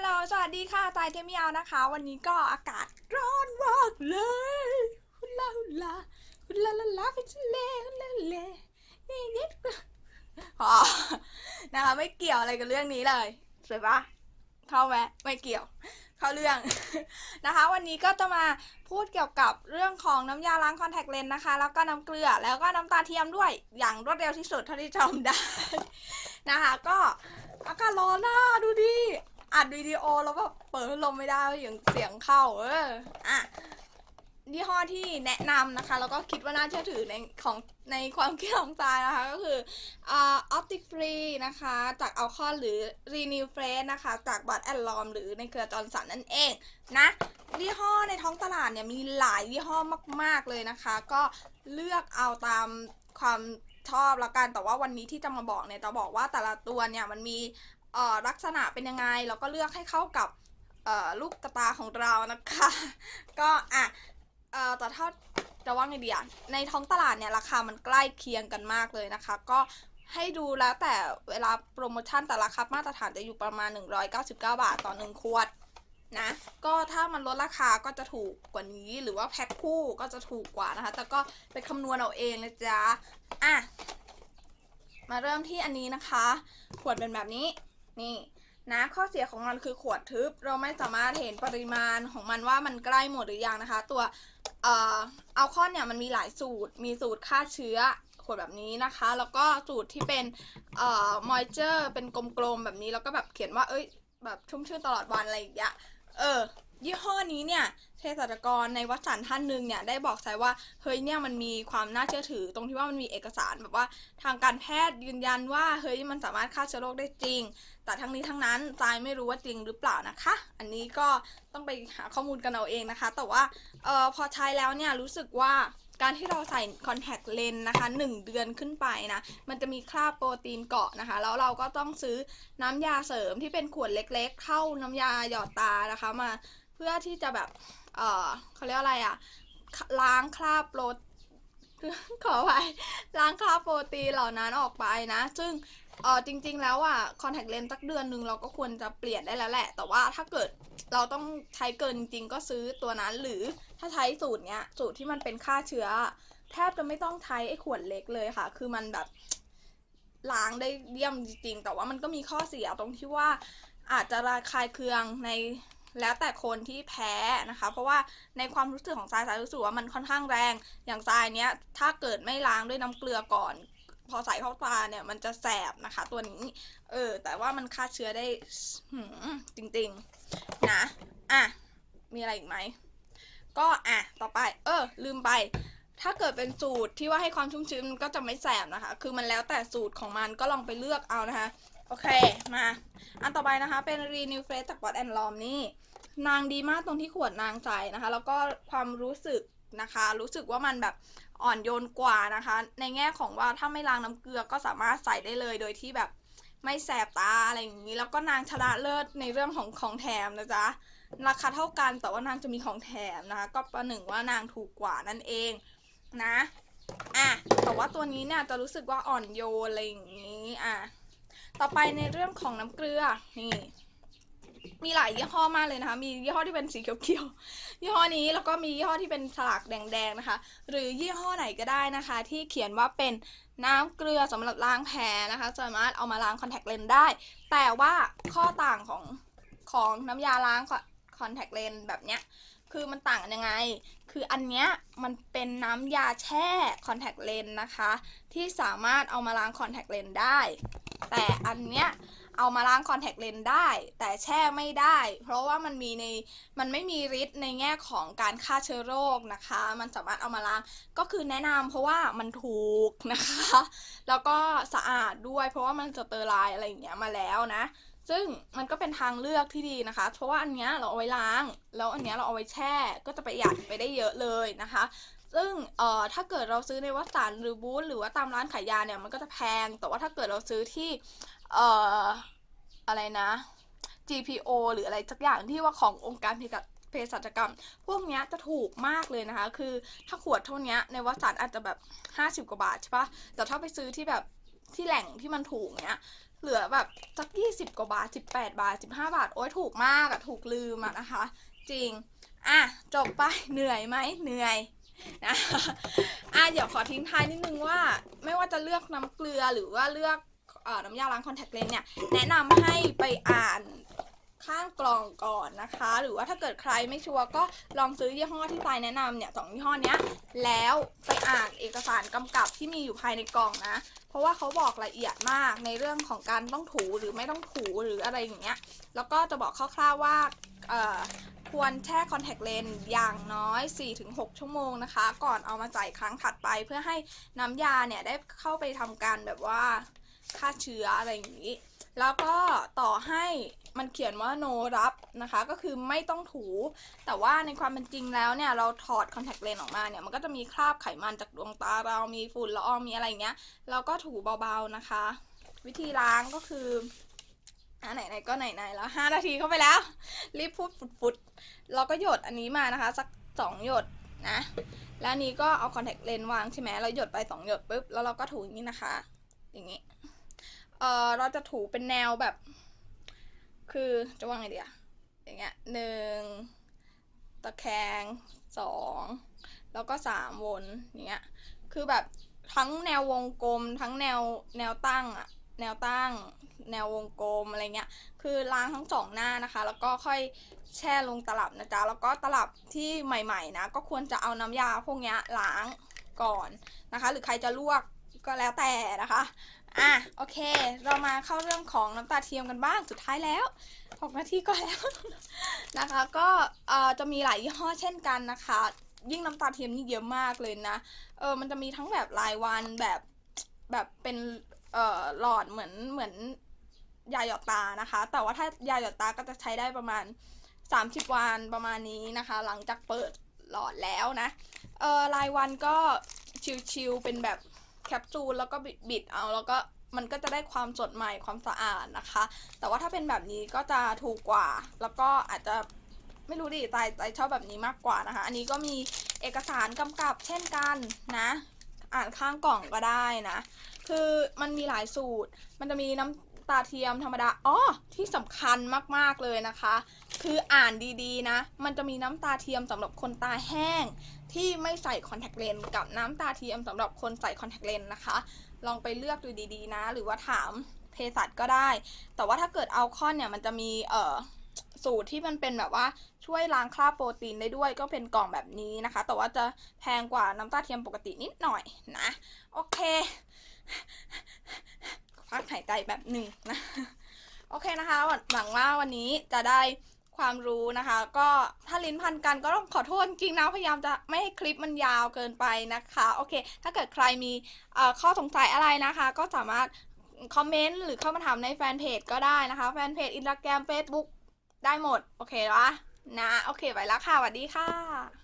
ลโหล สวัสดีค่ะ ตายเทมิยานะคะ วันนี้ก็อากาศร้อนมากเลยฮุลาฮุลาฮุลาลาลาฟิชเลฮุลาเลนี่นิดพอนะคะไม่เกี่ยวอะไรกับเรื่องนี้เลยสวยปะเข้าไหมไม่เกี่ยว เข้าเรื่องนะคะ วันนี้ก็จะมาพูดเกี่ยวกับเรื่องของน้ำยาล้างคอนแทคเลนส์นะคะ แล้วก็น้ำเกลือ แล้วก็น้ำตาเทียมด้วย อย่างรวดเร็วที่สุดเท่าที่จำได้นะคะ ก็อากาศร้อนน่ะดูดิ อัดวิดีโอแล้วแบบเปิดลมไม่ได้อย่างเสียงเข้า เอออะยี่ห้อที่แนะนำนะคะ แล้วก็คิดว่าน่าเชื่อถือในของในความคิดของตายนะคะ ก็คืออ่าออปติกฟรีนะคะ จากอัลคอนหรือ Renew Fresh นะคะ จากบัตแอนลอมหรือในเครือจอร์นสันนั่นเองนะยี่ห้อในท้องตลาดเนี่ยมีหลายยี่ห้อมาก ๆ เลยนะคะ ก็เลือกเอาตามความชอบละกันแต่ว่าวันนี้ที่จะมาบอกเนี่ยจะบอกว่าแต่ละตัวเนี่ยมันมี ลักษณะเป็นยังไงแล้วก็เลือกให้เข้ากับลูกกระตาของเรานะคะ ก็อะเอ่อแต่ถ้าจะว่าไงดีอะในท้องตลาดเนี่ยราคามันใกล้เคียงกันมากเลยนะคะ ก็ให้ดูแล้วแต่เวลาโปรโมชั่นแต่ราคามาตรฐานจะอยู่ประมาณ 199 บาทต่อ 1 ขวดนะ ก็ถ้ามันลดราคาก็จะถูกกว่านี้หรือว่าแพ็คคู่ก็จะถูกกว่านะคะ แต่ก็ไปคำนวณเอาเองนะจ๊ะ อะ มาเริ่มที่อันนี้นะคะ ขวดเป็นแบบนี้ นี่นะข้อเสียของมันคือขวดทึบ เราไม่สามารถเห็นปริมาณของมันว่ามันใกล้หมดหรือยังนะคะ ตัวเอ่ออัลคอนเนี่ยมันมีหลายสูตร มีสูตรฆ่าเชื้อขวดแบบนี้นะคะ แล้วก็สูตรที่เป็นเอ่อมอยเจอร์เป็นกลมๆแบบนี้แล้วก็แบบเขียนว่าเอ้ยแบบชุ่มชื่นตลอดวันอะไรอย่างเงี้ยเออ ยี่ห้อนี้เนี่ยเภสัชกรในวัดสันท่านหนึ่งเนี่ยได้บอกใส่ว่าเฮ้ยเนี่ยมันมีความน่าเชื่อถือ ตรงที่ว่ามันมีเอกสารแบบว่าทางการแพทย์ยืนยันว่าเฮ้ยมันสามารถฆ่าเชื้อโรคได้จริง แต่ทั้งนี้ทั้งนั้นทรายไม่รู้ว่าจริงหรือเปล่านะคะ อันนี้ก็ต้องไปหาข้อมูลกันเอาเองนะคะ แต่ว่าเออพอใช้แล้วเนี่ยรู้สึกว่าการที่เราใส่คอนแทคเลนส์นะคะ 1 เดือนขึ้นไปนะ มันจะมีคราบโปรตีนเกาะนะคะ แล้วเราก็ต้องซื้อน้ำยาเสริมที่เป็นขวดเล็กๆ เข้าน้ำยาหยอดตานะคะ มา พื่อที่จะแบบ เออเขาเรียกอะไรอะล้างคราบโปรขอไปล้างคราบโปรตีนเหล่านั้นออกไปนะ ซึ่งเออจริง ๆ แล้วอะคอนแทคเลนส์สักเดือนหนึ่งเราก็ควรจะเปลี่ยนได้แล้วแหละ แต่ว่าถ้าเกิดเราต้องใช้เกินจริงก็ซื้อตัวนั้น หรือถ้าใช้สูตรเนี้ย สูตรที่มันเป็นฆ่าเชื้อ แทบจะไม่ต้องใช้ไอ้ขวดเล็กเลยค่ะ คือมันแบบล้างได้เยี่ยมจริงๆ แต่ว่ามันก็มีข้อเสียตรงที่ว่าอาจจะระคายเคืองใน แล้วแต่คนที่แพ้นะคะ เพราะว่าในความรู้สึกของทรายทรายรู้สึกว่ามันค่อนข้างแรง อย่างทรายเนี้ยถ้าเกิดไม่ล้างด้วยน้ำเกลือก่อน พอใส่เข้าตาเนี่ยมันจะแสบนะคะ ตัวนี้ เออ แต่ว่ามันฆ่าเชื้อได้หืมจริงๆ นะ อะ มีอะไรอีกไหม ก็อะ ต่อไป เออ ลืมไปถ้าเกิดเป็นสูตรที่ว่าให้ความชุ่มชื้นมันก็จะไม่แสบนะคะ คือมันแล้วแต่สูตรของมันก็ลองไปเลือกเอานะคะ โอเค มา อันต่อไปนะคะ เป็น Renew Fresh จาก Bot and Lom นี่ นางดีมากตรงที่ขวดนางใสนะคะ แล้วก็ความรู้สึกนะคะ รู้สึกว่ามันแบบอ่อนโยนกว่านะคะ ในแง่ของว่าถ้าไม่ล้างน้ำเกลือก็สามารถใส่ได้เลยโดยที่แบบไม่แสบตาอะไรอย่างนี้ แล้วก็นางชนะเลิศในเรื่องของของแถมนะจ๊ะ ราคาเท่ากันแต่ว่านางจะมีของแถมนะคะ ก็ประหนึ่งว่านางถูกกว่านั่นเองนะ อะ แต่ว่าตัวนี้เนี่ยจะรู้สึกว่าอ่อนโยนอะไรอย่างนี้ อะ ต่อไปในเรื่องของน้ำเกลือ นี่ มีหลายยี่ห้อมากเลยนะคะ มียี่ห้อที่เป็นสีเขียวๆ ยี่ห้อนี้แล้วก็มียี่ห้อที่เป็นฉลากแดงๆนะคะ หรือยี่ห้อไหนก็ได้นะคะ ที่เขียนว่าเป็นน้ำเกลือสำหรับล้างแผลนะคะ สามารถเอามาล้างคอนแทคเลนส์ได้ แต่ว่าข้อต่างของของน้ำยาล้างคอนแทคเลนส์แบบเนี้ย คือมันต่างกันยังไง คืออันเนี้ยมันเป็นน้ำยาแช่คอนแทคเลนส์นะคะ ที่สามารถเอามาล้างคอนแทคเลนส์ได้ แต่อันเนี้ยเอามาล้างคอนแทคเลนส์ได้ แต่แช่ไม่ได้ เพราะว่ามันมีในมันไม่มีฤทธิ์ในแง่ของการฆ่าเชื้อโรคนะคะ มันสามารถเอามาล้างก็คือแนะนำเพราะว่ามันถูกนะคะ แล้วก็สะอาดด้วย เพราะว่ามันสเตอร์ไลน์อะไรอย่างเงี้ยมาแล้วนะซึ่งมันก็เป็นทางเลือกที่ดีนะคะ เพราะว่าอันเนี้ยเราเอาไว้ล้าง แล้วอันเนี้ยเราเอาไว้แช่ ก็จะประหยัดไปได้เยอะเลยนะคะ ซึ่งเอ่อถ้าเกิดเราซื้อในวัสสันหรือบูธหรือว่าตามร้านขายยาเนี่ยมันก็จะแพง แต่ว่าถ้าเกิดเราซื้อที่เอ่ออะไรนะ GPO หรืออะไรสักอย่างที่ว่าขององค์การเภสัชเภสัชกรรม พวกเนี้ยจะถูกมากเลยนะคะ คือถ้าขวดเท่านี้ในวัสสันอาจจะแบบ 50 กว่าบาทใช่ปะแต่ถ้าไปซื้อที่แบบที่แหล่งที่มันถูกเนี้ย เหลือแบบสักยี่สิบกว่าบาทสิบแปดบาทสิบห้าบาท โอ้ยถูกมากอะถูกลืมอะนะคะ จริง อะ จบไปเหนื่อยไหมเหนื่อยนะอะเดี๋ยวขอทิ้งท้ายนิดนึงว่า ไม่ว่าจะเลือกน้ำเกลือหรือว่าเลือกอน้ำยาล้างคอนแทคเลนส์เนี่ย แนะนำให้ไปอ่าน ข้างกล่องก่อนนะคะ หรือว่าถ้าเกิดใครไม่ชัวร์ก็ลองซื้อยี่ห้อที่ทรายแนะนำเนี่ยสองยี่ห้อเนี้ยแล้วไปอ่านเอกสารกำกับที่มีอยู่ภายในกล่องนะ เพราะว่าเขาบอกละเอียดมากในเรื่องของการต้องถูหรือไม่ต้องถูหรืออะไรอย่างเงี้ยแล้วก็จะบอกคร่าวๆว่าควรแช่คอนแทคเลนส์อย่างน้อย 4-6 ชั่วโมงนะคะ ก่อนเอามาใส่ครั้งถัดไป เพื่อให้น้ำยาเนี่ยได้เข้าไปทำการแบบว่าฆ่าเชื้ออะไรอย่างนี้ แล้วก็ต่อให้มันเขียนว่า no รับนะคะ ก็คือไม่ต้องถู แต่ว่าในความเป็นจริงแล้วเนี่ย เราถอดคอนแทคเลนส์ออกมาเนี่ย มันก็จะมีคราบไขมันจากดวงตาเรามีฝุ่นละอองมีอะไรเงี้ย เราก็ถูเบาๆนะคะ วิธีล้างก็คืออะไหนๆก็ไหนๆแล้วห้านาทีเข้าไปแล้ว รีบพูดฟุดๆเราก็หยดอันนี้มานะคะ สักสองหยดนะ แล้วนนี้ก็เอาคอนแทคเลนส์วางใช่ไหมเราหยดไปสองหยดปุ๊บแล้วเราก็ถูอย่างนี้นะคะ อย่างนี้ เออเราจะถูเป็นแนวแบบ คือจะว่าไงดีอะอย่างเงี้ยหนึ่งตะแคงสองแล้วก็สามวนอย่างเงี้ยคือแบบทั้งแนววงกลม ทั้งแนวแนวตั้งอะแนวตั้ง แนววงกลมอะไรเงี้ย คือล้างทั้งสองหน้านะคะ แล้วก็ค่อยแช่ลงตลับนะจ๊ะ แล้วก็ตลับที่ใหม่ๆนะ ก็ควรจะเอาน้ำยาพวกเนี้ยล้างก่อนนะคะ หรือใครจะลวกก็แล้วแต่นะคะ อะโอเค เรามาเข้าเรื่องของน้ำตาเทียมกันบ้างสุดท้ายแล้วหกนาทีก็แล้ว นะคะ ก็เอ่อจะมีหลายยี่ห้อเช่นกันนะคะ ยิ่งน้ำตาเทียมนี่เยอะมากเลยนะเออมันจะมีทั้งแบบรายวันแบบแบบเป็นเอ่อหลอดเหมือนเหมือนยาหยอดตานะคะ แต่ว่าถ้ายาหยอดตาก็จะใช้ได้ประมาณ 30 วันประมาณนี้นะคะ หลังจากเปิดหลอดแล้วนะเออรายวันก็ชิวๆเป็นแบบ แคปซูลแล้วก็บิดเอาแล้วก็มันก็จะได้ความสดใหม่ความสะอาดนะคะ แต่ว่าถ้าเป็นแบบนี้ก็จะถูกกว่า แล้วก็อาจจะไม่รู้ดิตายตายชอบแบบนี้มากกว่านะคะ อันนี้ก็มีเอกสารกำกับเช่นกันนะ อ่านข้างกล่องก็ได้นะ คือมันมีหลายสูตร มันจะมีน้ำ ตาเทียมธรรมดาอ๋อที่สำคัญมากๆเลยนะคะ คืออ่านดีๆนะ มันจะมีน้ำตาเทียมสำหรับคนตาแห้ง ที่ไม่ใส่คอนแทคเลนส์กับน้ำตาเทียมสำหรับคนใส่คอนแทคเลนส์นะคะ ลองไปเลือกดูดีๆนะ หรือว่าถามเภสัชก็ได้ แต่ว่าถ้าเกิดเอาคอนเนี่ยมันจะมีเอ่อสูตรที่มันเป็นแบบว่าช่วยล้างคราบโปรตีนได้ด้วยก็เป็นกล่องแบบนี้นะคะ แต่ว่าจะแพงกว่าน้ำตาเทียมปกตินิดหน่อยนะ โอเค พักหายใจแบบหนึ่งนะ โอเคนะคะ หวังว่าวันนี้จะได้ความรู้นะคะ ก็ถ้าลิ้นพันกันก็ต้องขอโทษจริงนะพยายามจะไม่ให้คลิปมันยาวเกินไปนะคะ โอเค ถ้าเกิดใครมีข้อสงสัยอะไรนะคะ ก็สามารถคอมเมนต์หรือเข้ามาถามในแฟนเพจก็ได้นะคะ แฟนเพจอินสตาแกรมเฟซบุ๊กได้หมด โอเคปะนะ โอเค ไปแล้วค่ะสวัสดีค่ะ